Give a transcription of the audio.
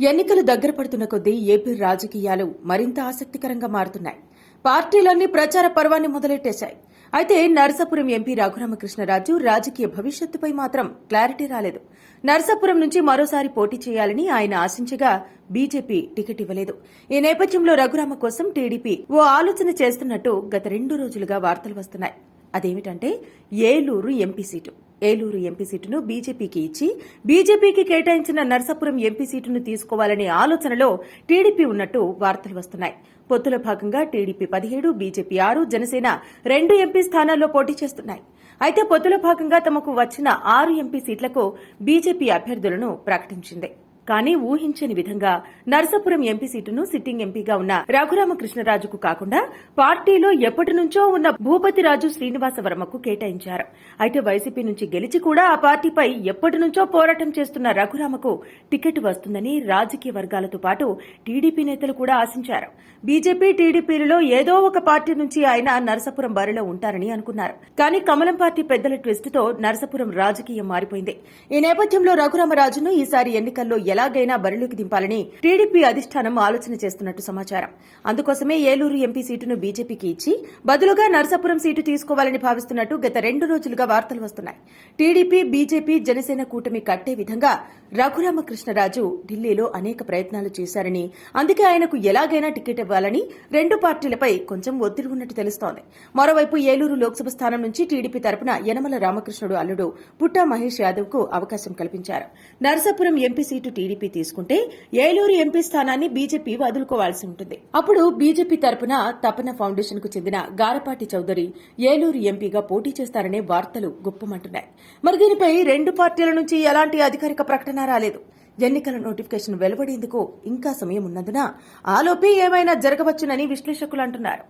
ఎన్నికలు దగ్గర పడుతున్న కొద్దీ ఏపీ రాజకీయాలు మరింత ఆసక్తికరంగా మారుతున్నాయి. పార్టీలన్నీ ప్రచార పర్వాన్ని మొదలెట్టేశాయి. అయితే నరసాపురం ఎంపీ రఘురామకృష్ణరాజు రాజకీయ భవిష్యత్తుపై మాత్రం క్లారిటీ రాలేదు. నరసాపురం నుంచి మరోసారి పోటీ చేయాలని ఆయన ఆశించగా బీజేపీ టికెట్ ఇవ్వలేదు. ఈ నేపథ్యంలో రఘురామ కోసం టీడీపీ ఓ ఆలోచన చేస్తున్నట్టు గత రెండు రోజులుగా వార్తలు వస్తున్నాయి. అదేమిటంటే Eluru MP seat. Eluru MP సీటును బీజేపీకి ఇచ్చి బీజేపీకి కేటాయించిన నర్సాపురం ఎంపీ సీటును తీసుకోవాలనే ఆలోచనలో టీడీపీ ఉన్నట్టు వార్తలు వస్తున్నాయి. పొత్తుల భాగంగా టీడీపీ పదిహేడు బీజేపీ ఆరు జనసేన రెండు ఎంపీ స్థానాల్లో పోటీ చేస్తున్నాయి. అయితే పొత్తుల భాగంగా తమకు వచ్చిన ఆరు ఎంపీ సీట్లకు బీజేపీ అభ్యర్థులను ప్రకటించింది. కానీ ఊహించని విధంగా నరసాపురం ఎంపీ సీటును సిట్టింగ్ ఎంపీగా ఉన్న రఘురామకృష్ణరాజుకు కాకుండా పార్టీలో ఎప్పటి నుంచో ఉన్న భూపతిరాజు శ్రీనివాసవర్మకు కేటాయించారు. అయితే వైసీపీ నుంచి గెలిచి కూడా ఆ పార్టీపై ఎప్పటి నుంచో పోరాటం చేస్తున్న రఘురామకు టికెట్ వస్తుందని రాజకీయ వర్గాలతో పాటు టీడీపీ నేతలు కూడా ఆశించారు. బీజేపీ టీడీపీలలో ఏదో ఒక పార్టీ నుంచి ఆయన నరసాపురం బరిలో ఉంటారని అనుకున్నారు. కానీ కమలం పార్టీ పెద్దల ట్విస్ట్తో నరసాపురం రాజకీయం మారిపోయింది. ఈ నేపథ్యంలో రఘురామరాజును ఈసారి ఎన్నికల్లో ఎలాగైనా బరిలోకి దింపాలని టీడీపీ అధిష్టానం ఆలోచన చేస్తున్నట్టు సమాచారం. అందుకోసమే ఏలూరు ఎంపీ సీటును బీజేపీకి ఇచ్చి బదులుగా నరసాపురం సీటు తీసుకోవాలని భావిస్తున్నట్టు గత రెండు రోజులుగా వార్తలు వస్తున్నాయి. టీడీపీ బీజేపీ జనసేన కూటమి కట్టే విధంగా రఘురామకృష్ణరాజు ఢిల్లీలో అనేక ప్రయత్నాలు చేశారని అందుకే ఆయనకు ఎలాగైనా టికెట్ ఇవ్వాలని రెండు పార్టీలపై కొంచెం ఒత్తిడి ఉన్నట్టు తెలుస్తోంది. మరోవైపు ఏలూరు లోక్సభ స్థానం నుంచి టీడీపీ తరపున యనమల రామకృష్ణుడు అల్లుడు పుట్టా మహేష్ యాదవ్కు అవకాశం కల్పించారు. నరసాపురం ఎంపీ సీటు టీడీపీ తీసుకుంటే ఏలూరు ఎంపీ స్థానాన్ని బీజేపీ వదులుకోవాల్సి ఉంటుంది. అప్పుడు బీజేపీ తరపున తపన ఫౌండేషన్కు చెందిన గారపాటి చౌదరి ఏలూరు ఎంపీగా పోటీ చేస్తారనే వార్తలు గుప్పమంటున్నాయి. మరి దీనిపై రెండు పార్టీల నుంచి ఎలాంటి అధికారిక ప్రకటన రాలేదు. ఎన్నికల నోటిఫికేషన్ వెలువడేందుకు ఇంకా సమయం ఉన్నందున ఆలోపే ఏమైనా జరగవచ్చునని విశ్లేషకులు అంటున్నారు.